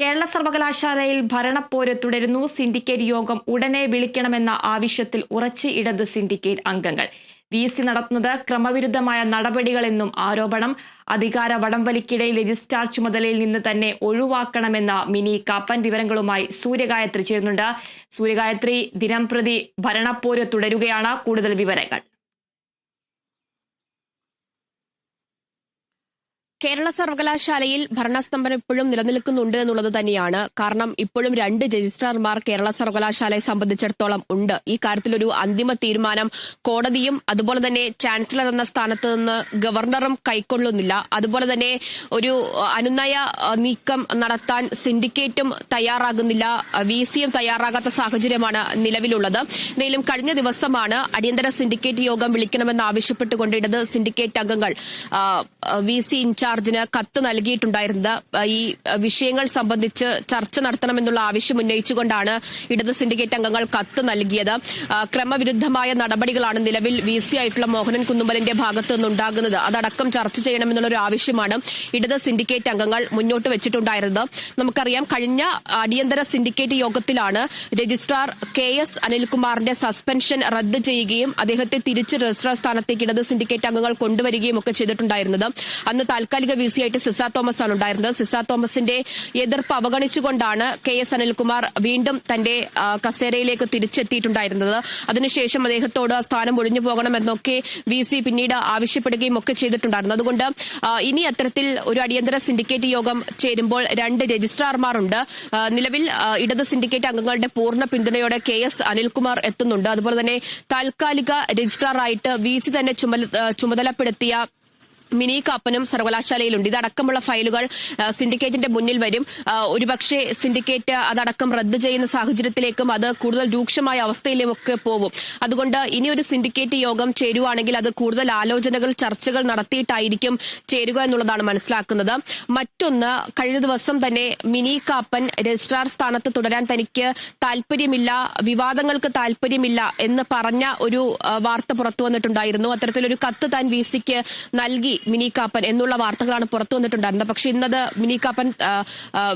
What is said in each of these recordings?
കേരള സർവകലാശാലയിൽ ഭരണപ്പോര് തുടരുന്നു. സിൻഡിക്കേറ്റ് യോഗം ഉടനെ വിളിക്കണമെന്ന ആവശ്യത്തിൽ ഉറച്ച് ഇടത് സിൻഡിക്കേറ്റ് അംഗങ്ങൾ. വി. സി നടത്തുന്നത് ക്രമവിരുദ്ധമായ നടപടികളെന്നും ആരോപണം. അധികാര വടംവലിക്കിടയിൽ രജിസ്ട്രാർ ചുമതലയിൽ നിന്ന് തന്നെ ഒഴിവാക്കണമെന്ന മിനി കാപ്പൻ വിവരങ്ങളുമായി സൂര്യഗായത്രി ചേരുന്നുണ്ട്. സൂര്യഗായത്രി ദിനംപ്രതി ഭരണപ്പോര് തുടരുകയാണ് കൂടുതൽ വിവരങ്ങൾ. കേരള സർവകലാശാലയിൽ ഭരണസ്തംഭനം ഇപ്പോഴും നിലനിൽക്കുന്നുണ്ട് എന്നുള്ളത് തന്നെയാണ്. കാരണം ഇപ്പോഴും രണ്ട് രജിസ്ട്രാർമാർ കേരള സർവകലാശാലയെ സംബന്ധിച്ചിടത്തോളം ഉണ്ട്. ഈ കാര്യത്തിൽ ഒരു അന്തിമ തീരുമാനം കോടതിയും അതുപോലെ തന്നെ ചാൻസലർ എന്ന സ്ഥാനത്ത് നിന്ന് ഗവർണറും കൈക്കൊള്ളുന്നില്ല. അതുപോലെ തന്നെ ഒരു അനുനയ നീക്കം നടത്താൻ സിൻഡിക്കേറ്റും തയ്യാറാകുന്നില്ല. വി സിയും തയ്യാറാകാത്ത സാഹചര്യമാണ് നിലവിലുള്ളത്. എന്തെങ്കിലും കഴിഞ്ഞ ദിവസമാണ് അടിയന്തര സിൻഡിക്കേറ്റ് യോഗം വിളിക്കണമെന്ന് ആവശ്യപ്പെട്ടുകൊണ്ട് ഇടത് സിൻഡിക്കേറ്റ് അംഗങ്ങൾ. വി സി ഇൻചാർജിന് കത്ത് നൽകിയിട്ടുണ്ടായിരുന്നത്. ഈ വിഷയങ്ങൾ സംബന്ധിച്ച് ചർച്ച നടത്തണമെന്നുള്ള ആവശ്യം ഉന്നയിച്ചുകൊണ്ടാണ് ഇടത് സിൻഡിക്കേറ്റ് അംഗങ്ങൾ കത്ത് നൽകിയത്. ക്രമവിരുദ്ധമായ നടപടികളാണ് നിലവിൽ വി സി ആയിട്ടുള്ള മോഹനൻ കുന്നുമ്പലിന്റെ ഭാഗത്തു നിന്നുണ്ടാകുന്നത്. അതടക്കം ചർച്ച ചെയ്യണമെന്നുള്ള ഒരു ആവശ്യമാണ് ഇടത് സിൻഡിക്കേറ്റ് അംഗങ്ങൾ മുന്നോട്ട് വെച്ചിട്ടുണ്ടായിരുന്നത്. നമുക്കറിയാം കഴിഞ്ഞ അടിയന്തര സിൻഡിക്കേറ്റ് യോഗത്തിലാണ് രജിസ്ട്രാർ കെ എസ് അനിൽകുമാറിന്റെ സസ്പെൻഷൻ റദ്ദ് ചെയ്യുകയും അദ്ദേഹത്തെ തിരിച്ച് രജിസ്ട്രാർ സ്ഥാനത്തേക്ക് ഇടത് സിൻഡിക്കേറ്റ് അംഗങ്ങൾ കൊണ്ടുവരികയും ഒക്കെ ചെയ്തിട്ടുണ്ടായിരുന്നത്. അന്ന് താൽക്കാലിക വി സി ആയിട്ട് സിസ തോമസ് ആണ് ഉണ്ടായിരുന്നത്. സിസ തോമസിന്റെ എതിർപ്പ് അവഗണിച്ചുകൊണ്ടാണ് കെ എസ് അനിൽകുമാർ വീണ്ടും തന്റെ കസേരയിലേക്ക് തിരിച്ചെത്തിയിട്ടുണ്ടായിരുന്നത്. അതിനുശേഷം അദ്ദേഹത്തോട് സ്ഥാനം ഒഴിഞ്ഞു പോകണമെന്നൊക്കെ വി സി പിന്നീട് ആവശ്യപ്പെടുകയും ഒക്കെ ചെയ്തിട്ടുണ്ടായിരുന്നു. അതുകൊണ്ട് ഇനി അത്തരത്തിൽ ഒരു അടിയന്തര സിൻഡിക്കേറ്റ് യോഗം ചേരുമ്പോൾ രണ്ട് രജിസ്ട്രാർമാരുണ്ട്. നിലവിൽ ഇടത് സിൻഡിക്കേറ്റ് അംഗങ്ങളുടെ പൂർണ പിന്തുണയോടെ കെ എസ് അനിൽകുമാർ എത്തുന്നുണ്ട്. അതുപോലെ തന്നെ താൽക്കാലിക രജിസ്ട്രാറായിട്ട് വി സി തന്നെ ചുമതലപ്പെടുത്തിയ മിനി കാപ്പനും സർവകലാശാലയിലുണ്ട്. ഇതടക്കമുള്ള ഫയലുകൾ സിൻഡിക്കേറ്റിന്റെ മുന്നിൽ വരും. ഒരുപക്ഷെ സിൻഡിക്കേറ്റ് അതടക്കം റദ്ദ് ചെയ്യുന്ന സാഹചര്യത്തിലേക്കും അത് കൂടുതൽ രൂക്ഷമായ അവസ്ഥയിലുമൊക്കെ പോകും. അതുകൊണ്ട് ഇനി ഒരു സിൻഡിക്കേറ്റ് യോഗം ചേരുവാണെങ്കിൽ അത് കൂടുതൽ ആലോചനകൾ ചർച്ചകൾ നടത്തിയിട്ടായിരിക്കും ചേരുക എന്നുള്ളതാണ് മനസ്സിലാക്കുന്നത്. മറ്റൊന്ന് കഴിഞ്ഞ ദിവസം തന്നെ മിനി കാപ്പൻ രജിസ്ട്രാർ സ്ഥാനത്ത് തുടരാൻ തനിക്ക് താല്പര്യമില്ല വിവാദങ്ങൾക്ക് താല്പര്യമില്ല എന്ന് പറഞ്ഞ ഒരു വാർത്ത പുറത്തു വന്നിട്ടുണ്ടായിരുന്നു. അത്തരത്തിലൊരു കത്ത് താൻ വി സിക്ക് നൽകി. മിനി കാപ്പൻ എന്നുള്ള വാർത്തകളാണ് പുറത്തു വന്നിട്ടുണ്ടായിരുന്നത്. പക്ഷെ ഇന്നത് മിനി കാപ്പൻ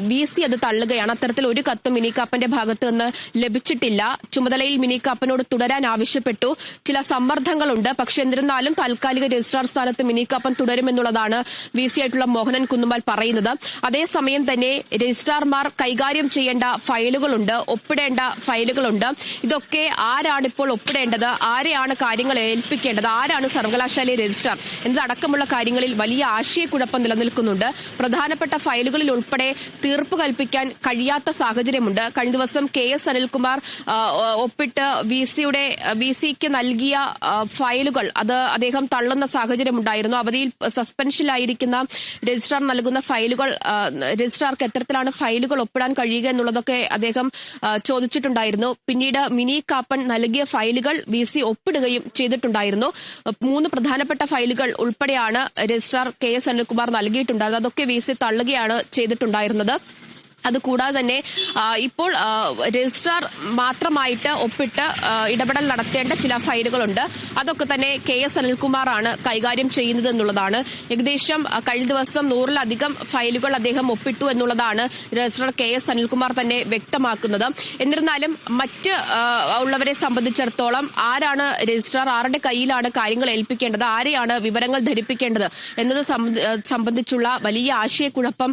വി സി അത് തള്ളുകയാണ്. അത്തരത്തിൽ ഒരു കത്ത് മിനി കാപ്പന്റെ ഭാഗത്ത് നിന്ന് ലഭിച്ചിട്ടില്ല. ചുമതലയിൽ മിനി കാപ്പനോട് തുടരാൻ ആവശ്യപ്പെട്ടു. ചില സമ്മർദ്ദങ്ങളുണ്ട്. പക്ഷെ എന്നിരുന്നാലും താൽക്കാലിക രജിസ്ട്രാർ സ്ഥാനത്ത് മിനി കാപ്പൻ തുടരുമെന്നുള്ളതാണ് വി സി ആയിട്ടുള്ള മോഹനൻ കുന്നുമാൽ പറയുന്നത്. അതേസമയം തന്നെ രജിസ്ട്രാർമാർ കൈകാര്യം ചെയ്യേണ്ട ഫയലുകളുണ്ട്. ഒപ്പിടേണ്ട ഫയലുകളുണ്ട്. ഇതൊക്കെ ആരാണ് ഇപ്പോൾ ഒപ്പിടേണ്ടത്? ആരെയാണ് കാര്യങ്ങൾ ഏൽപ്പിക്കേണ്ടത്? ആരാണ് സർവകലാശാലയെ രജിസ്ട്രാർ? എന്നതടക്കമുള്ള കാര്യങ്ങളിൽ വലിയ ആശയക്കുഴപ്പം നിലനിൽക്കുന്നുണ്ട്. പ്രധാനപ്പെട്ട ഫയലുകളിൽ ഉൾപ്പെടെ തീർപ്പ് കൽപ്പിക്കാൻ കഴിയാത്ത സാഹചര്യമുണ്ട്. കഴിഞ്ഞ ദിവസം കെ എസ് അനിൽകുമാർ ഒപ്പിട്ട് വി സിയുടെ വി സിക്ക് നൽകിയ ഫയലുകൾ അത് അദ്ദേഹം തള്ളുന്ന സാഹചര്യമുണ്ടായിരുന്നു. അവധിയിൽ സസ്പെൻഷനിലായിരിക്കുന്ന രജിസ്ട്രാർ നൽകുന്ന ഫയലുകൾ രജിസ്ട്രാർക്ക് എത്തരത്തിലാണ് ഫയലുകൾ ഒപ്പിടാൻ കഴിയുക എന്നുള്ളതൊക്കെ അദ്ദേഹം ചോദിച്ചിട്ടുണ്ടായിരുന്നു. പിന്നീട് മിനി കാപ്പൻ നൽകിയ ഫയലുകൾ വി സി ഒപ്പിടുകയും ചെയ്തിട്ടുണ്ടായിരുന്നു. മൂന്ന് പ്രധാനപ്പെട്ട ഫയലുകൾ ഉൾപ്പെടെയാണ് രജിസ്ട്രാർ കെ എസ് അനിൽകുമാർ നൽകിയിട്ടുണ്ടായിരുന്നത് അതൊക്കെ വി സി തള്ളുകയാണ് ചെയ്തിട്ടുണ്ടായിരുന്നത്. അതുകൂടാതെ തന്നെ ഇപ്പോൾ രജിസ്ട്രാർ മാത്രമായിട്ട് ഒപ്പിട്ട് ഇടപെടൽ നടത്തേണ്ട ചില ഫയലുകളുണ്ട്. അതൊക്കെ തന്നെ കെ എസ് അനിൽകുമാറാണ് കൈകാര്യം ചെയ്യുന്നത് എന്നുള്ളതാണ്. ഏകദേശം കഴിഞ്ഞ ദിവസം നൂറിലധികം ഫയലുകൾ അദ്ദേഹം ഒപ്പിട്ടു എന്നുള്ളതാണ് രജിസ്ട്രാർ കെ എസ് അനിൽകുമാർ തന്നെ വ്യക്തമാക്കുന്നത്. എന്നിരുന്നാലും മറ്റ് ഉള്ളവരെ സംബന്ധിച്ചിടത്തോളം ആരാണ് രജിസ്ട്രാർ ആരുടെ കയ്യിലാണ് കാര്യങ്ങൾ ഏൽപ്പിക്കേണ്ടത് ആരെയാണ് വിവരങ്ങൾ ധരിപ്പിക്കേണ്ടത് എന്നത് സംബന്ധിച്ചുള്ള വലിയ ആശയക്കുഴപ്പം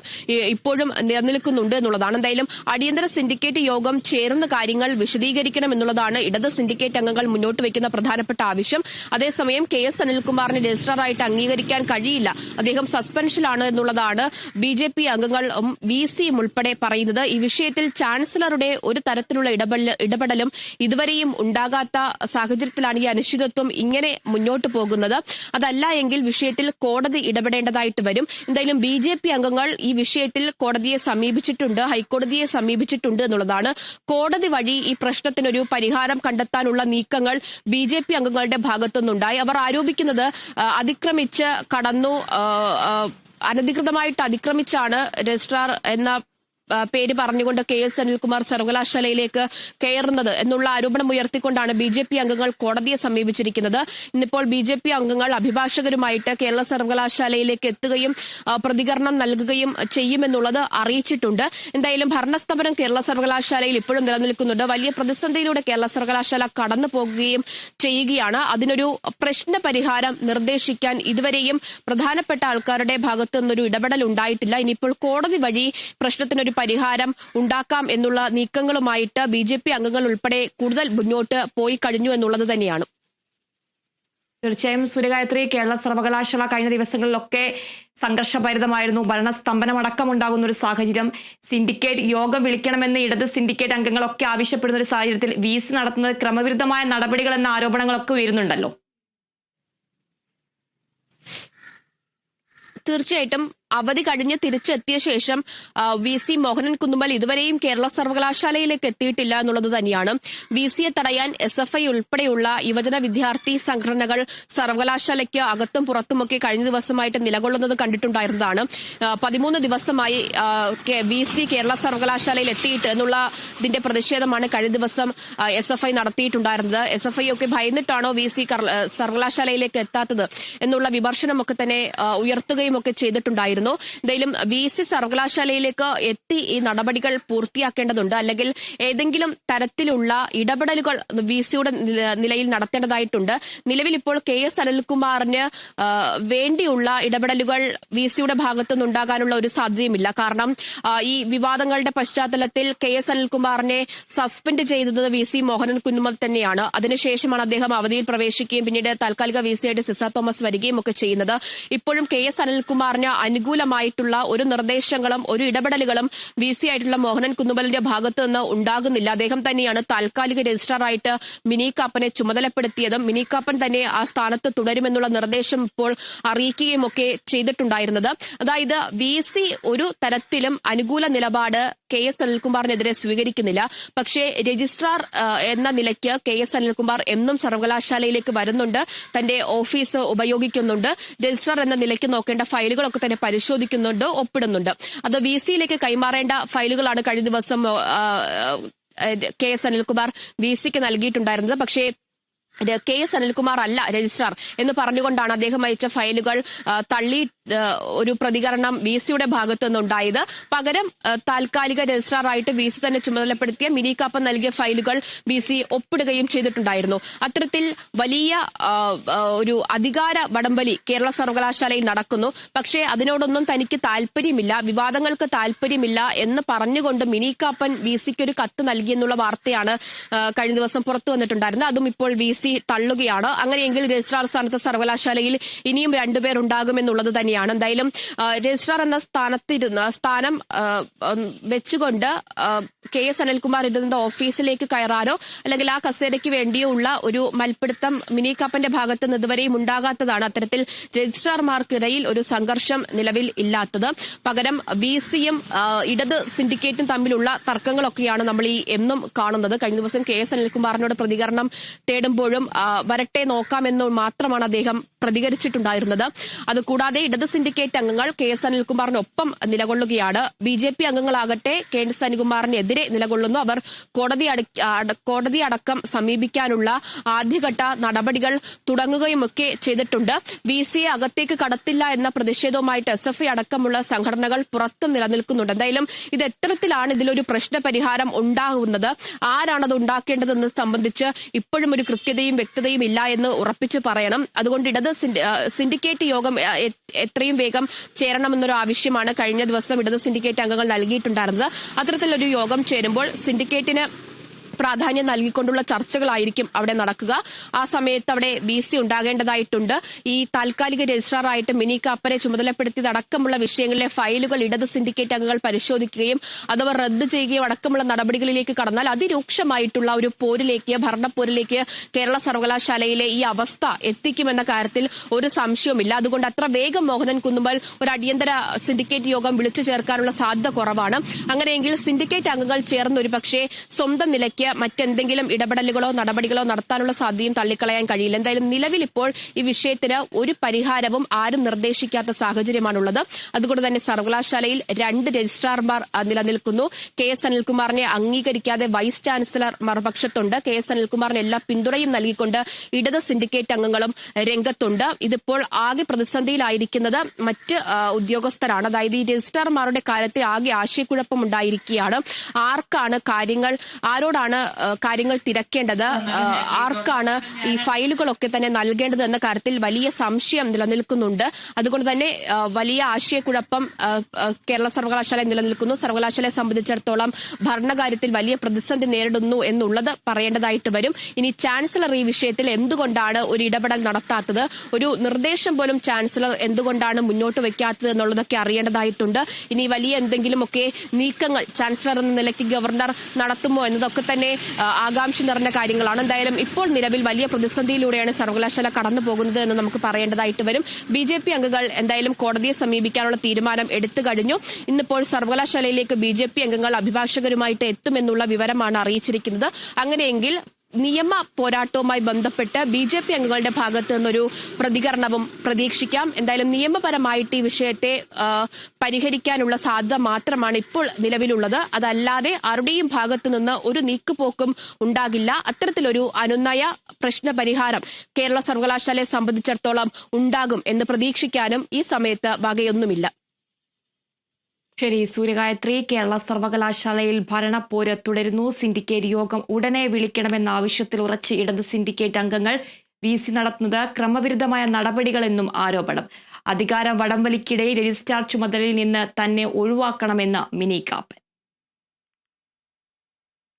ഇപ്പോഴും നിലനിൽക്കുന്നുണ്ട്. എന്നുള്ളതാണ്. എന്തായാലും അടിയന്തര സിൻഡിക്കേറ്റ് യോഗം ചേർന്ന കാര്യങ്ങൾ വിശദീകരിക്കണം എന്നുള്ളതാണ് ഇടത് സിൻഡിക്കേറ്റ് അംഗങ്ങൾ മുന്നോട്ട് വയ്ക്കുന്ന പ്രധാനപ്പെട്ട ആവശ്യം. അതേസമയം കെ എസ് അനിൽകുമാറിനെ രജിസ്ട്രാറായിട്ട് അംഗീകരിക്കാൻ കഴിയില്ല. അദ്ദേഹം സസ്പെൻഷനിലാണ് എന്നുള്ളതാണ് ബി ജെ പി അംഗങ്ങളും വി സിയും ഉൾപ്പെടെ പറയുന്നത്. ഈ വിഷയത്തിൽ ചാൻസലറുടെ ഒരു തരത്തിലുള്ള ഇടപെടലും ഇതുവരെയും ഉണ്ടാകാത്ത സാഹചര്യത്തിലാണ് ഈ അനിശ്ചിതത്വം ഇങ്ങനെ മുന്നോട്ട് പോകുന്നത്. അതല്ല എങ്കിൽ വിഷയത്തിൽ കോടതി ഇടപെടേണ്ടതായിട്ട് വരും. എന്തായാലും ബി അംഗങ്ങൾ ഈ വിഷയത്തിൽ കോടതിയെ സമീപിച്ചിട്ടുണ്ട്. ഹൈക്കോടതിയെ സമീപിച്ചിട്ടുണ്ട് എന്നുള്ളതാണ്. കോടതി വഴി ഈ പ്രശ്നത്തിനൊരു പരിഹാരം കണ്ടെത്താനുള്ള നീക്കങ്ങൾ ബി ജെ പി അംഗങ്ങളുടെ ഭാഗത്തുനിന്നുണ്ടായി. അവർ ആരോപിക്കുന്നത് അതിക്രമിച്ച് കടന്നു അനധികൃതമായിട്ട് അതിക്രമിച്ചാണ് രജിസ്ട്രാർ എന്ന പേര് പറഞ്ഞുകൊണ്ട് കെ എസ് അനിൽകുമാർ സർവകലാശാലയിലേക്ക് കയറുന്നത് എന്നുള്ള ആരോപണം ഉയർത്തിക്കൊണ്ടാണ് ബി ജെ പി അംഗങ്ങൾ കോടതിയെ സമീപിച്ചിരിക്കുന്നത്. ഇന്നിപ്പോൾ ബി ജെ പി അംഗങ്ങൾ അഭിഭാഷകരുമായിട്ട് കേരള സർവകലാശാലയിലേക്ക് എത്തുകയും പ്രതികരണം നൽകുകയും ചെയ്യുമെന്നുള്ളത് അറിയിച്ചിട്ടുണ്ട്. എന്തായാലും ഭരണസ്തംഭനം കേരള സർവകലാശാലയിൽ ഇപ്പോഴും നിലനിൽക്കുന്നുണ്ട്. വലിയ പ്രതിസന്ധിയിലൂടെ കേരള സർവകലാശാല കടന്നു പോകുകയും ചെയ്യുകയാണ്. അതിനൊരു പ്രശ്ന പരിഹാരം നിർദ്ദേശിക്കാൻ ഇതുവരെയും പ്രധാനപ്പെട്ട ആൾക്കാരുടെ ഭാഗത്തു നിന്നൊരു ഇടപെടൽ ഉണ്ടായിട്ടില്ല. ഇനിയിപ്പോൾ കോടതി വഴി പ്രശ്നത്തിനൊരു പരിഹാരം ഉണ്ടാക്കാം എന്നുള്ള നീക്കങ്ങളുമായിട്ട് ബി ജെ പി അംഗങ്ങൾ ഉൾപ്പെടെ കൂടുതൽ മുന്നോട്ട് പോയി കഴിഞ്ഞു എന്നുള്ളത് തന്നെയാണ്. തീർച്ചയായും സൂര്യഗായത്രി കേരള സർവകലാശാല കഴിഞ്ഞ ദിവസങ്ങളിലൊക്കെ സംഘർഷഭരിതമായിരുന്നു. ഭരണസ്തംഭനമടക്കം അടക്കമുണ്ടാകുന്ന ഒരു സാഹചര്യം. സിൻഡിക്കേറ്റ് യോഗം വിളിക്കണമെന്ന് ഇടത് സിൻഡിക്കേറ്റ് അംഗങ്ങളൊക്കെ ആവശ്യപ്പെടുന്ന ഒരു സാഹചര്യത്തിൽ വി സി നടത്തുന്നത് ക്രമവിരുദ്ധമായ നടപടികൾ എന്ന ആരോപണങ്ങളൊക്കെ ഉയരുന്നുണ്ടല്ലോ. തീർച്ചയായിട്ടും അവധി കഴിഞ്ഞ് തിരിച്ചെത്തിയ ശേഷം വി സി മോഹനൻ കുന്നുമൽ ഇതുവരെയും കേരള സർവകലാശാലയിലേക്ക് എത്തിയിട്ടില്ല എന്നുള്ളത് തന്നെയാണ്. വി സിയെ തടയാൻ എസ് എഫ് ഐ ഉൾപ്പെടെയുള്ള യുവജന വിദ്യാർത്ഥി സംഘടനകൾ സർവകലാശാലയ്ക്ക് അകത്തും പുറത്തുമൊക്കെ കഴിഞ്ഞ ദിവസമായിട്ട് നിലകൊള്ളുന്നത് കണ്ടിട്ടുണ്ടായിരുന്നതാണ്. പതിമൂന്ന് ദിവസമായി വി സി കേരള സർവകലാശാലയിൽ എത്തിയിട്ട് എന്നുള്ളതിന്റെ പ്രതിഷേധമാണ് കഴിഞ്ഞ ദിവസം എസ് എഫ് ഐ നടത്തിയിട്ടുണ്ടായിരുന്നത്. എസ് എഫ് ഐ ഒക്കെ ഭയന്നിട്ടാണോ വി സി സർവകലാശാലയിലേക്ക് എത്താത്തത് എന്നുള്ള വിമർശനമൊക്കെ തന്നെ ഉയർത്തുകയും ഒക്കെ ചെയ്തിട്ടുണ്ടായിരുന്നു. എന്തായാലും വി സി സർവകലാശാലയിലേക്ക് എത്തി ഈ നടപടികൾ പൂർത്തിയാക്കേണ്ടതുണ്ട്. അല്ലെങ്കിൽ ഏതെങ്കിലും തരത്തിലുള്ള ഇടപെടലുകൾ വി സിയുടെ നിലയിൽ നടത്തേണ്ടതായിട്ടുണ്ട്. നിലവിൽ ഇപ്പോൾ കെ എസ് അനിൽകുമാറിന് വേണ്ടിയുള്ള ഇടപെടലുകൾ വി സിയുടെ ഭാഗത്തുനിന്ന് ഉണ്ടാകാനുള്ള ഒരു സാധ്യതയുമില്ല. കാരണം ഈ വിവാദങ്ങളുടെ പശ്ചാത്തലത്തിൽ കെ എസ് അനിൽകുമാറിനെ സസ്പെൻഡ് ചെയ്തത് വി സി മോഹനൻ കുന്നുമൽ തന്നെയാണ്. അതിനുശേഷമാണ് അദ്ദേഹം അവധിയിൽ പ്രവേശിക്കുകയും പിന്നീട് താൽക്കാലിക വി സിയായിട്ട് സിസ തോമസ് വരികയും ഒക്കെ ചെയ്യുന്നത്. ഇപ്പോഴും കെ എസ് അനിൽകുമാറിന് അനുകൂലമായിട്ടുള്ള ഒരു നിർദ്ദേശങ്ങളും ഒരു ഇടപെടലുകളും വി സി ആയിട്ടുള്ള മോഹനൻ കുന്നുമലിന്റെ ഭാഗത്ത് നിന്ന് ഉണ്ടാകുന്നില്ല. അദ്ദേഹം തന്നെയാണ് താൽക്കാലിക രജിസ്ട്രാറായിട്ട് മിനി കാപ്പനെ ചുമതലപ്പെടുത്തിയതും മിനി കാപ്പൻ തന്നെ ആ സ്ഥാനത്ത് തുടരുമെന്നുള്ള നിർദ്ദേശം ഇപ്പോൾ അറിയിക്കുകയും ഒക്കെ ചെയ്തിട്ടുണ്ടായിരുന്നത്. അതായത് വി സി ഒരു തരത്തിലും അനുകൂല നിലപാട് കെ എസ് അനിൽകുമാറിനെതിരെ സ്വീകരിക്കുന്നില്ല. പക്ഷേ രജിസ്ട്രാർ എന്ന നിലയ്ക്ക് കെ എസ് അനിൽകുമാർ എന്നും സർവകലാശാലയിലേക്ക് വരുന്നുണ്ട്. തന്റെ ഓഫീസ് ഉപയോഗിക്കുന്നുണ്ട്. രജിസ്ട്രാർ എന്ന നിലയ്ക്ക് നോക്കേണ്ട ഫയലുകളൊക്കെ തന്നെ പരിശോധിക്കുന്നുണ്ട് ഒപ്പിടുന്നുണ്ട്. അത് വി സിയിലേക്ക് കൈമാറേണ്ട ഫയലുകളാണ് കഴിഞ്ഞ ദിവസം കെ എസ് അനിൽകുമാർ വി സിക്ക് നൽകിയിട്ടുണ്ടായിരുന്നത്. പക്ഷേ കെ എസ് അനിൽകുമാർ അല്ല രജിസ്ട്രാർ എന്ന് പറഞ്ഞുകൊണ്ടാണ് അദ്ദേഹം അയച്ച ഫയലുകൾ തള്ളി ഒരു പ്രതികരണം വി സിയുടെ ഭാഗത്തു നിന്നുണ്ടായത്. പകരം താൽക്കാലിക രജിസ്ട്രാറായിട്ട് വി സി തന്നെ ചുമതലപ്പെടുത്തിയ മിനി കാപ്പ നൽകിയ ഫയലുകൾ വി സി ഒപ്പിടുകയും ചെയ്തിട്ടുണ്ടായിരുന്നു. അത്തരത്തിൽ വലിയ ഒരു അധികാര വടംവലി കേരള സർവകലാശാലയിൽ നടക്കുന്നു. പക്ഷേ അതിനോടൊന്നും തനിക്ക് താല്പര്യമില്ല വിവാദങ്ങൾക്ക് താല്പര്യമില്ല എന്ന് പറഞ്ഞുകൊണ്ട് മിനി കാപ്പൻ വി സിക്ക് ഒരു കത്ത് നൽകിയെന്നുള്ള വാർത്തയാണ് കഴിഞ്ഞ ദിവസം പുറത്തു വന്നിട്ടുണ്ടായിരുന്നത്. അതും ഇപ്പോൾ വി സി തള്ളുകയാണ്. അങ്ങനെയെങ്കിൽ രജിസ്ട്രാർ സ്ഥാനത്ത് സർവകലാശാലയിൽ ഇനിയും രണ്ടുപേർ ഉണ്ടാകുമെന്നുള്ളത് തന്നെയാണ്. എന്തായാലും രജിസ്ട്രാർ എന്ന സ്ഥാനത്തിരുന്ന സ്ഥാനം വെച്ചുകൊണ്ട് കെ എസ് അനിൽകുമാർ ഇരുന്ന ഓഫീസിലേക്ക് കയറാനോ അല്ലെങ്കിൽ ആ കസേരയ്ക്ക് വേണ്ടിയോ ഉള്ള ഒരു മൽപ്പിടുത്തം മിനി കപ്പന്റെ ഭാഗത്ത് നിന്ന് ഇതുവരെയും ഉണ്ടാകാത്തതാണ് അത്തരത്തിൽ രജിസ്ട്രാർമാർക്കിടയിൽ ഒരു സംഘർഷം നിലവിൽ ഇല്ലാത്തത്. പകരം വി സിയും ഇടത് സിൻഡിക്കേറ്റും തമ്മിലുള്ള തർക്കങ്ങളൊക്കെയാണ് നമ്മൾ ഈ എന്നും കാണുന്നത്. കഴിഞ്ഞ ദിവസം കെ എസ് അനിൽകുമാറിനോട് പ്രതികരണം തേടുമ്പോഴും വരട്ടെ നോക്കാമെന്ന് മാത്രമാണ് അദ്ദേഹം പ്രതികരിച്ചിട്ടുണ്ടായിരുന്നത്. അതുകൂടാതെ ഇടത് സിൻഡിക്കേറ്റ് അംഗങ്ങൾ കെ എസ് അനിൽകുമാറിനൊപ്പം നിലകൊള്ളുകയാണ്? ബി ജെ പി അംഗങ്ങളാകട്ടെ കെ എസ് അനിൽകുമാറിനെതിരെ നിലകൊള്ളുന്നു. അവർ കോടതി കോടതി അടക്കം സമീപിക്കാനുള്ള ആദ്യഘട്ട നടപടികൾ തുടങ്ങുകയുമൊക്കെ ചെയ്തിട്ടുണ്ട്. വി സിയെ അകത്തേക്ക് കടത്തില്ല എന്ന പ്രതിഷേധവുമായിട്ട് എസ് എഫ് ഐ അടക്കമുള്ള സംഘടനകൾ പുറത്തും നിലനിൽക്കുന്നുണ്ട്. എന്തായാലും ഇത് എത്തരത്തിലാണ് ഇതിലൊരു പ്രശ്ന പരിഹാരം ഉണ്ടാകുന്നത്? ആരാണത് ഉണ്ടാക്കേണ്ടതെന്ന് സംബന്ധിച്ച് ഇപ്പോഴും ഒരു കൃത്യതയും വ്യക്തതയും ഇല്ല എന്ന് ഉറപ്പിച്ചു പറയണം. അതുകൊണ്ട് ഇടത് സിൻഡിക്കേറ്റ് യോഗം എത്രയും വേഗം ചേരണമെന്നൊരു ആവശ്യമാണ് കഴിഞ്ഞ ദിവസം ഇടത് സിൻഡിക്കേറ്റ് അംഗങ്ങൾ നൽകിയിട്ടുണ്ടായിരുന്നത്. അത്തരത്തിലൊരു യോഗം ചേരുമ്പോൾ സിൻഡിക്കേറ്റിന് പ്രാധാന്യം നൽകിക്കൊണ്ടുള്ള ചർച്ചകളായിരിക്കും അവിടെ നടക്കുക. ആ സമയത്ത് അവിടെ ബി സി ഉണ്ടാകേണ്ടതായിട്ടുണ്ട്. ഈ താൽക്കാലിക രജിസ്ട്രാറായിട്ട് മിനി കാപ്പനെ ചുമതലപ്പെടുത്തിയത് അടക്കമുള്ള വിഷയങ്ങളിലെ ഫയലുകൾ ഇടത് സിൻഡിക്കേറ്റ് അംഗങ്ങൾ പരിശോധിക്കുകയും അതവർ റദ്ദ് ചെയ്യുകയും അടക്കമുള്ള നടപടികളിലേക്ക് കടന്നാൽ അതിരൂക്ഷമായിട്ടുള്ള ഒരു പോരിലേക്ക് ഭരണപ്പോരിലേക്ക് കേരള സർവകലാശാലയിലെ ഈ അവസ്ഥ എത്തിക്കുമെന്ന കാര്യത്തിൽ ഒരു സംശയവുമില്ല. അതുകൊണ്ട് അത്ര വേഗം മോഹനൻ കുന്നുമ്പൽ ഒരു അടിയന്തര സിൻഡിക്കേറ്റ് യോഗം വിളിച്ചു ചേർക്കാനുള്ള സാധ്യത കുറവാണ്. അങ്ങനെയെങ്കിൽ സിൻഡിക്കേറ്റ് അംഗങ്ങൾ ചേർന്ന് ഒരു പക്ഷേ സ്വന്തം നിലയ്ക്ക് മറ്റെന്തെങ്കിലും ഇടപെടലുകളോ നടപടികളോ നടത്താനുള്ള സാധ്യതയും തള്ളിക്കളയാൻ കഴിയില്ല. എന്തായാലും നിലവിൽ ഇപ്പോൾ ഈ വിഷയത്തിന് ഒരു പരിഹാരവും ആരും നിർദ്ദേശിക്കാത്ത സാഹചര്യമാണുള്ളത്. അതുകൊണ്ട് തന്നെ സർവകലാശാലയിൽ രണ്ട് രജിസ്ട്രാർമാർ നിലനിൽക്കുന്നു. കെ എസ് അനിൽകുമാറിനെ അംഗീകരിക്കാതെ വൈസ് ചാൻസലർ മറുപക്ഷത്തുണ്ട്. കെ എസ് അനിൽകുമാറിന് എല്ലാ പിന്തുണയും നൽകിക്കൊണ്ട് ഇടത് സിൻഡിക്കേറ്റ് അംഗങ്ങളും രംഗത്തുണ്ട്. ഇതിപ്പോൾ ആകെ പ്രതിസന്ധിയിലായിരിക്കുന്നത് മറ്റ് ഉദ്യോഗസ്ഥരാണ്. അതായത് ഈ രജിസ്ട്രാർമാരുടെ കാര്യത്തിൽ ആകെ ആശയക്കുഴപ്പം ഉണ്ടായിരിക്കുകയാണ്. ആർക്കാണ് കാര്യങ്ങൾ ആരോടാണ് കാര്യങ്ങൾ തിരക്കേണ്ടത് ആർക്കാണ് ഈ ഫയലുകളൊക്കെ തന്നെ നൽകേണ്ടത് എന്ന കാര്യത്തിൽ വലിയ സംശയം നിലനിൽക്കുന്നുണ്ട്. അതുകൊണ്ട് തന്നെ വലിയ ആശയക്കുഴപ്പം കേരള സർവകലാശാല നിലനിൽക്കുന്നു. സർവകലാശാലയെ സംബന്ധിച്ചിടത്തോളം ഭരണകാര്യത്തിൽ വലിയ പ്രതിസന്ധി നേരിടുന്നു എന്നുള്ളത് പറയേണ്ടതായിട്ട് വരും. ഇനി ചാൻസലർ ഈ വിഷയത്തിൽ എന്തുകൊണ്ടാണ് ഒരു ഇടപെടൽ നടത്താത്തത്? ഒരു നിർദ്ദേശം പോലും ചാൻസലർ എന്തുകൊണ്ടാണ് മുന്നോട്ട് വെക്കാത്തത് എന്നുള്ളതൊക്കെ അറിയേണ്ടതായിട്ടുണ്ട്. ഇനി വലിയ എന്തെങ്കിലുമൊക്കെ നീക്കങ്ങൾ ചാൻസലർ എന്ന നിലയ്ക്ക് ഗവർണർ നടത്തുമോ എന്നതൊക്കെ തന്നെ ആ, ആകാംക്ഷ നിറഞ്ഞ കാര്യങ്ങളാണ്. എന്തായാലും ഇപ്പോൾ നിലവിൽ വലിയ പ്രതിസന്ധിയിലൂടെയാണ് സർവകലാശാല കടന്നു പോകുന്നത് എന്ന് നമുക്ക് പറയേണ്ടതായിട്ട് വരും. ബി ജെ പി അംഗങ്ങൾ എന്തായാലും കോടതിയെ സമീപിക്കാനുള്ള തീരുമാനം എടുത്തു കഴിഞ്ഞു. ഇന്നിപ്പോൾ സർവകലാശാലയിലേക്ക് ബി ജെ പി അംഗങ്ങൾ അഭിഭാഷകരുമായിട്ട് എത്തുമെന്നുള്ള വിവരമാണ് അറിയിച്ചിരിക്കുന്നത്. അങ്ങനെയെങ്കിൽ നിയമ പോരാട്ടവുമായി ബന്ധപ്പെട്ട് ബി ജെ പി അംഗങ്ങളുടെ ഭാഗത്ത് നിന്നൊരു പ്രതികരണവും പ്രതീക്ഷിക്കാം. എന്തായാലും നിയമപരമായിട്ട് ഈ വിഷയത്തെ പരിഹരിക്കാനുള്ള സാധ്യത മാത്രമാണ് ഇപ്പോൾ നിലവിലുള്ളത്. അതല്ലാതെ ആരുടെയും ഭാഗത്തു നിന്ന് ഒരു നീക്കുപോക്കും ഉണ്ടാകില്ല. അത്തരത്തിലൊരു അനുനയ പ്രശ്ന പരിഹാരം കേരള സർവകലാശാലയെ സംബന്ധിച്ചിടത്തോളം ഉണ്ടാകും എന്ന് പ്രതീക്ഷിക്കാനും ഈ സമയത്ത് വകയൊന്നുമില്ല. ശരി സൂര്യഗായത്രി കേരള സർവകലാശാലയിൽ ഭരണപ്പോര് തുടരുന്നു. സിൻഡിക്കേറ്റ് യോഗം ഉടനെ വിളിക്കണമെന്ന ആവശ്യത്തിൽ ഉറച്ച് ഇടത് സിൻഡിക്കേറ്റ് അംഗങ്ങൾ വി സി നടത്തുന്നത് ക്രമവിരുദ്ധമായ നടപടികളെന്നും ആരോപണം. അധികാരം വടംവലിക്കിടെ രജിസ്ട്രാർ ചുമതലയിൽ നിന്ന് തന്നെ ഒഴിവാക്കണമെന്ന് മിനി കാപ്പൻ